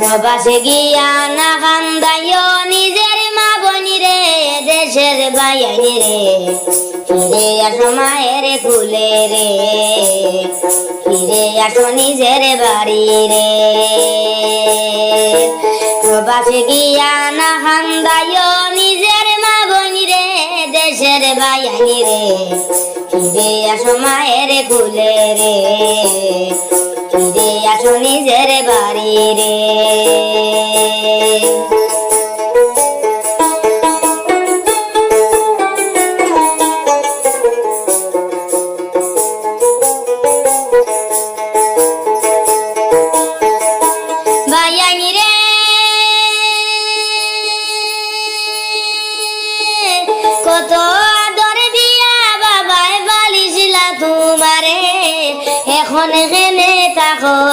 প্রবাসে গিয়া না কান্দাইও নিজের মা বনি রে, দেশের বাইয়ানি রে। ফিরে আসো মায়ের কুলে রে, ফিরে আসো নিজের বাড়ি রে। প্রবাসে গিয়া না কান্দাইও নিজের মা বনি রে, দেশের বাইয়ানি রে। আসো মায়ের কুলে রে। ফিরে আসো নিজের বাড়ি রে।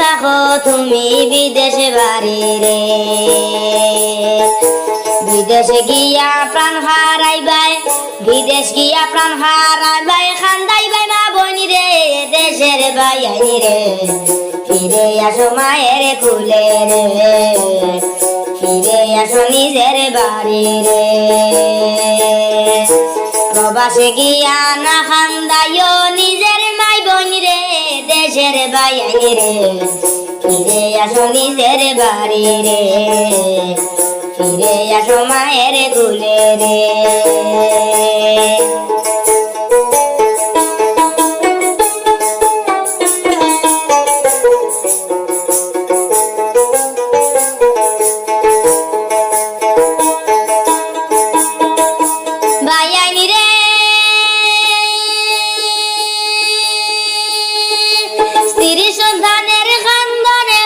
থাকো, তুমি বিদেশে বাড়ি রে। বিদেশে গিয়া প্রাণ হারাইবাই, বিদেশ গিয়া প্রাণ হারাইবাই, খান্দাইবাই মা বনি রে, দেশের বাইয়ানি রে। ফিরে আসো মায়ের কুলে রে, ফিরে আসো নিজের বাড়ি রে। প্রবাসে গিয়া না খান্দাইও নিজের মাই বনি রে দেশের রে ফিরে আসো নিজের বাড়ি রে। ফিরে আসো মায়ের কুলে রে।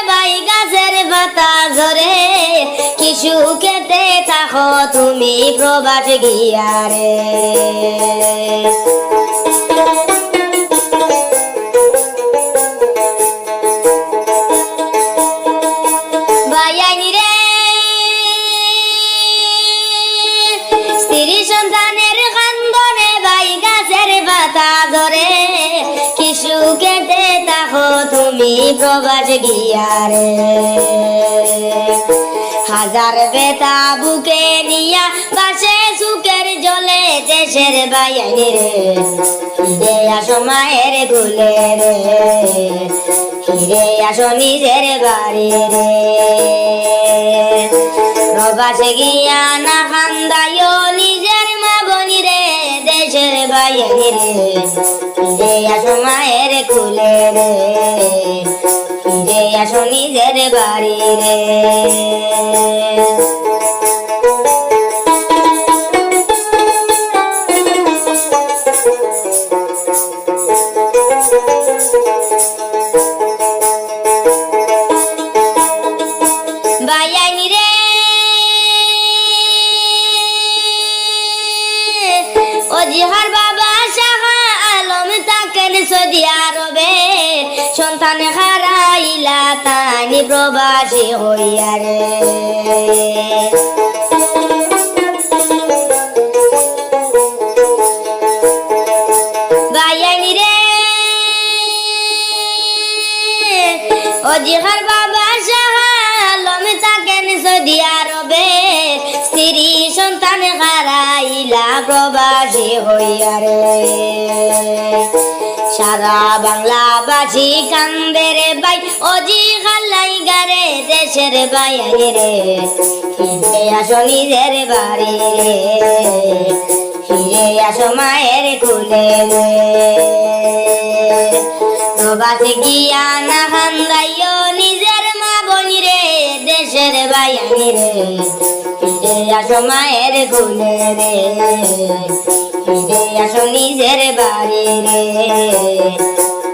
বাই গাছের পাতা কিছু খেতে থাকো, তুমি প্রবাস গিয়া রে বায়ানি রে। স্ত্রী সন্তানের কান্দনে বাই গাছের পাতা ধরে তুমি প্রবাস গিয়ারে হাজার বেতা বুকে নিয়া বাসে সুখের জলে দেশের বাইরে রে। ফিরে আসো মায়ের গুলে রে। ফিরে আসো নিজের বাড়ি রে। প্রবাসে গিয়া না রে বাইয়ানি রে ফিরে আসো মায়ের কুলে রে ফিরে আসো নিজের বাড়ি রে বায়ানি রে সৌদি আরবে সন্তান হারাইলা তানি প্রবাসী হইয়া রে। ও শাহালম থাকেন সৌদি আরবে, স্ত্রী সন্তান হারাইলা প্রবাসী হইয়া রে। সারা বাংলাবাসী কান্দে রে বাই অজি খালাই গারে দেশের বাইয়ানি রে। ফিরে আসো নিজের বাড়ি রে, ফিরে আসো মায়ের কুলে রে। প্রবাসে গিয়া না খান্দাইও নিজের মা বনি রে, দেশের বাইয়ানি রে। ফিরে আসো মায়ের কুলে রে, ফিরে আসো নিজের বাড়ি রে।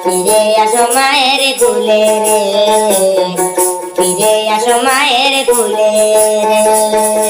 ফিরে আসো মায়ের কুলে রে, ফিরে আসো মায়ের কুলে রে।